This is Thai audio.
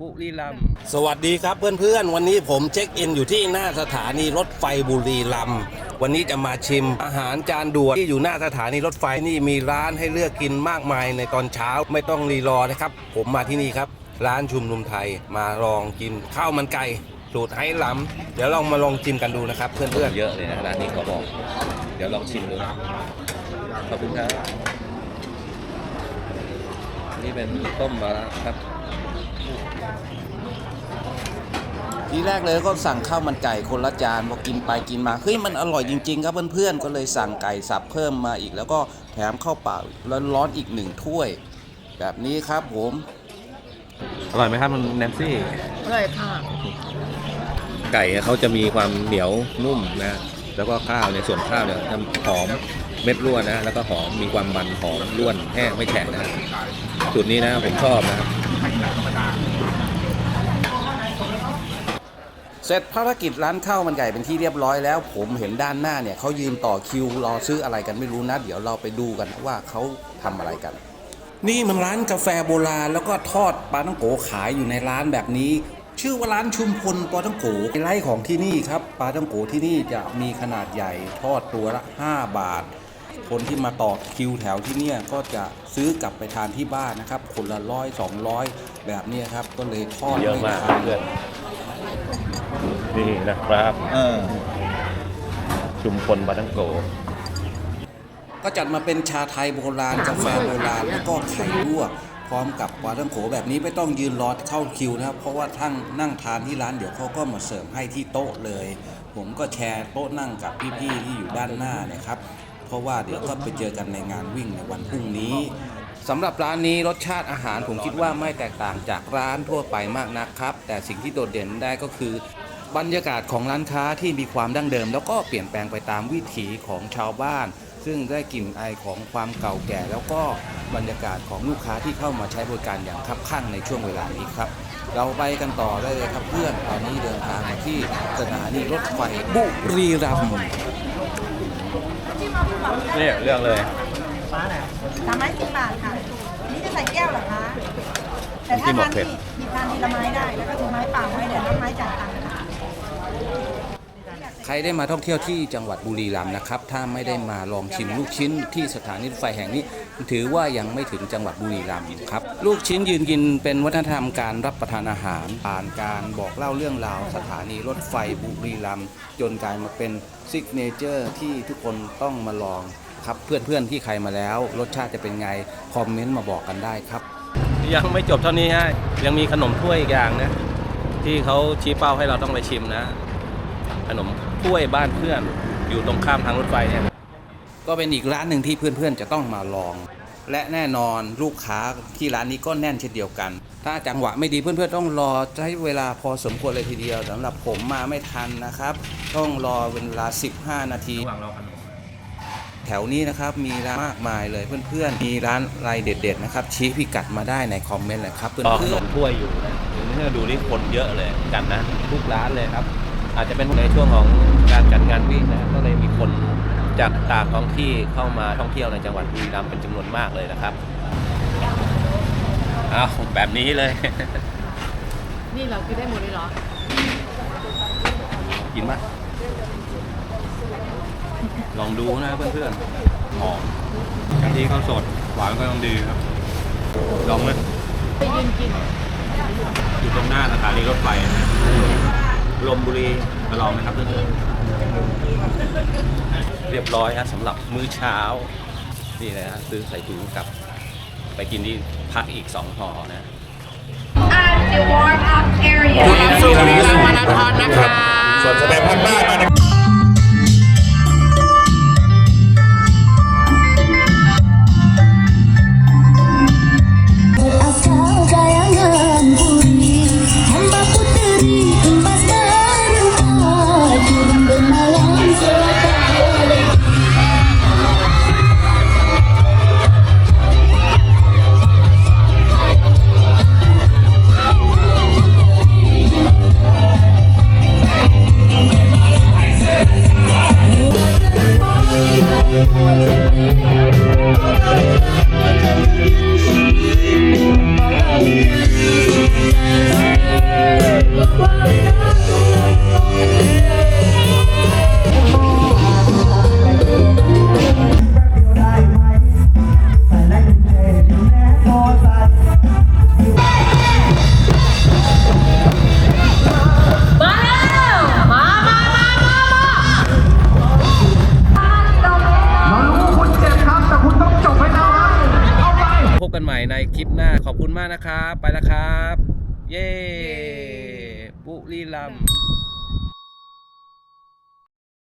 บุรีรัมย์สวัสดีครับเพื่อนๆ วันนี้ผมเช็คอินอยู่ที่หน้าสถานีรถไฟบุรีรัมย์วันนี้จะมาชิมอาหารจานด่วนที่อยู่หน้าสถานีรถไฟนี่มีร้านให้เลือกกินมากมายในตอนเช้าไม่ต้องรีรอนะครับ ผมมาที่นี่ครับ ร้านชุมนุมไทยมาลองกินข้าวมันไก่สูตรไห้ล้ำเดี๋ยวลองมาลองชิมกันดูนะครับ เพื่อนๆเยอะเลยนะร้านนี้เขาบอก เดี๋ยวลองชิมดูนะขอบคุณครับนี่เป็นต้มมะระครับ ทีแรกเลยก็สั่งข้าวมันไก่คนละจานพอกินไปกินมาเฮ้ยมันอร่อยจริง ๆ ครับเพื่อนๆก็เลยสั่งไก่สับเพิ่มมาอีก แล้วก็แถมข้าวเปล่าร้อนๆอีกหนึ่งถ้วย แบบนี้ครับผม อร่อยไหมครับมันแนนซี่อร่อยค่ะ ไก่เขาจะมีความเหนียวนุ่มนะ แล้วก็ข้าวในยส่วนข้าวเนี่ยจะหอมเม็ดร่วนนะ แล้วก็หอมมีความมันหอมร่วนแห้งไม่แข็งนะสูตรนี้นะผมชอบนะครับ เสร็จภารกิจร้านข้าวมันไก่เป็นที่เรียบร้อยแล้ว ผมเห็นด้านหน้าเนี่ยเขายืนต่อคิวรอซื้ออะไรกันไม่รู้นะ เดี๋ยวเราไปดูกันว่าเขาทำอะไรกัน นี่มันร้านกาแฟโบราณแล้วก็ทอดปลาต้องโกขายอยู่ในร้านแบบนี้ ชื่อว่าร้านชุมพลปลาต้องโกไฮไลท์ของที่นี่ครับปลาต้องโกที่นี่จะมีขนาดใหญ่ทอดตัวละ 5 บาท คนที่มาต่อคิวแถวที่เนี่ยก็จะซื้อกลับไปทานที่บ้านนะครับ คนละร้อยสองร้อยแบบเนี้ยครับ ก็เลยทอดเยอะมากไทันเพื่อนนี่นะครับชุมพลบาตังโกก็จัดมาเป็นชาไทยโบราณกาแฟโบราณแล้วก็ไข่ลวกพร้อมกับปลาท่องโขแบบนี้ไม่ต้องยืนรอเข้าคิวนะครับ เพราะว่าทั้งนั่งทานที่ร้านเดี๋ยวเขาก็มาเสิร์ฟให้ที่โต๊ะเลย ผมก็แชร์โต๊ะนั่งกับพี่ๆที่อยู่ด้านหน้านะครับ เพราะว่าเดี๋ยวก็ไปเจอกันในงานวิ่งในวันพรุ่งนี้สำหรับร้านนี้รสชาติอาหารผมคิดว่าไม่แตกต่างจากร้านทั่วไปมากนักครับ แต่สิ่งที่โดดเด่นได้ก็คือบรรยากาศของร้านค้าที่มีความดั้งเดิม แล้วก็เปลี่ยนแปลงไปตามวิถีของชาวบ้าน ซึ่งได้กลิ่นไอของความเก่าแก่ แล้วก็บรรยากาศของลูกค้าที่เข้ามาใช้บริการอย่างคับข้างในช่วงเวลานี้ครับ เราไปกันต่อได้เลยครับเพื่อนตอนนี้เดินทางมาที่สถานีรถไฟบุรีรัมย์ นี่เรื่องเลยสามไม้สิบบาทค่ะนี่จะใส่แก้วเหรอคะแต่ถ้าทานที่หยิบทานทีละไม้ได้ แล้วก็ถือไม้เปล่าไว้เดี๋ยวน้องไม้จ่ายตังค์ค่ะ ใครได้มาท่องเที่ยวที่จังหวัดบุรีรัมย์นะครับ ถ้าไม่ได้มาลองชิมลูกชิ้นที่สถานีรถไฟแห่งนี้ ถือว่ายังไม่ถึงจังหวัดบุรีรัมย์ครับ ลูกชิ้นยืนกินเป็นวัฒนธรรมการรับประทานอาหาร ผ่านการบอกเล่าเรื่องราวสถานีรถไฟบุรีรัมย์จนกลายมาเป็นซิกเนเจอร์ที่ทุกคนต้องมาลองครับเพื่อนๆที่ใครมาแล้ว รสชาติจะเป็นไง คอมเมนต์มาบอกกันได้ครับ ยังไม่จบเท่านี้ฮะยังมีขนมถ้วยอีกอย่างนะ ที่เขาชี้เป้าให้เราต้องไปชิมนะ ขนมถ้วยบ้านเพื่อนอยู่ตรงข้ามทางรถไฟเนี่ยก็เป็นอีกร้านหนึ่งที่เพื่อนๆจะต้องมาลอง และแน่นอนลูกค้าที่ร้านนี้ก็แน่นเช่นเดียวกัน ถ้าจังหวะไม่ดีเพื่อนๆต้องรอใช้เวลาพอสมควรเลยทีเดียวสำหรับผมมาไม่ทันนะครับ ต้องรอเวลา 15 นาทีระหว่างรอขนมแถวนี้นะครับมีร้านมากมายเลยเพื่อนๆ มีร้านอะไรเด็ด ๆ นะครับ ชี้พิกัดมาได้ในคอมเมนต์เลยครับเพื่ต่อขนอนมถ้วยอยู่นะนี่ดูนี่คนเยอะเลยกันนะทุกร้านเลยครับ อาจจะเป็นในช่วงของการจัดงานวิ่งนะก็เลยมีคน จากต่างท้องที่เข้ามาท่องเที่ยวในจังหวัดบุรีรัมย์เป็นจำนวนมากเลยนะครับเอาแบบนี้เลย นี่เราคือได้หมดเลยเหรอ กินไหมลองดูนะเพื่อนๆหอมกะทิข้าวสด หวานก็ต้องดีครับ ลองไหมไปยืนกิน อยู่ตรงหน้าสถานีรถไฟลมบุรีมาลองนะครับเพื่อนๆ เรียบร้อยฮะสำหรับมื้อเช้า นี่เลยฮะซื้อใส่ถุงกลับ ไปกินที่พักอีกสองห่อนะ at the warm up area. สู่บุรีรัมย์มาราธอนนะคะ ส่วนแสดงภาคใต้มานะ กันใหม่ในคลิปหน้าขอบคุณมากนะครับ ไปแล้วครับ เย้บุรีรัมย์